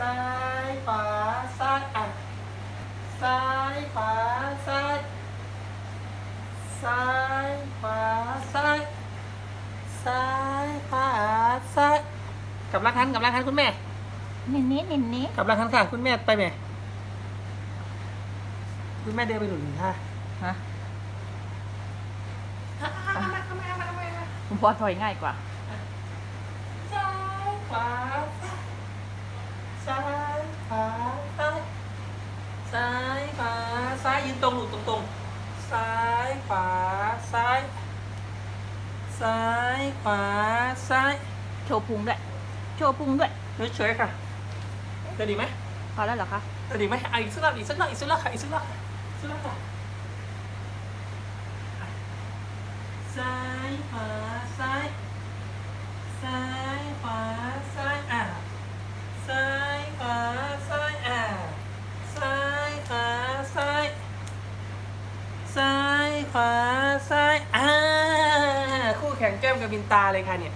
ซ้ายขวาซ้ายอะซ้ายขวาซ้ายซ้ายขวาซ้ายซ้ายขวาซ้ายกลับรักทันกลับรักทันคุณแม่นิดนิดนิดนิดกลับรักทันค่ะ คุณแม่ไปไหมคุณแม่เดินไปหนุนค่ะฮะคุณพ่อถอยง่ายกว่า ซ้ายขวาซ้าย ขวาซ้ายซ้ายขวาซ้ายยืนตรงหนูตรงตรงๆซ้ายขวาซ้าย ซ้ายขวาซ้ายโชว์พุงด้วยโชว์พุงด้วยเฉยๆค่ะจะดีไหมพอแล้วเหรอคะจะดีไหมอะอีกสักรอบอีกสักรอบอีกสักรอบค่ะอีกสักรอบค่ะอีกสักรอบค่ะซ้ายขวาซ้ายซ้ายขวาซ้ายอะซ้ายขวาซ้ายอะซ้ายขวาซ้าย ซ้ายขวาซ้ายอ่าคู่แข่งแก้มกับบินตาเลยค่ะเนี่ย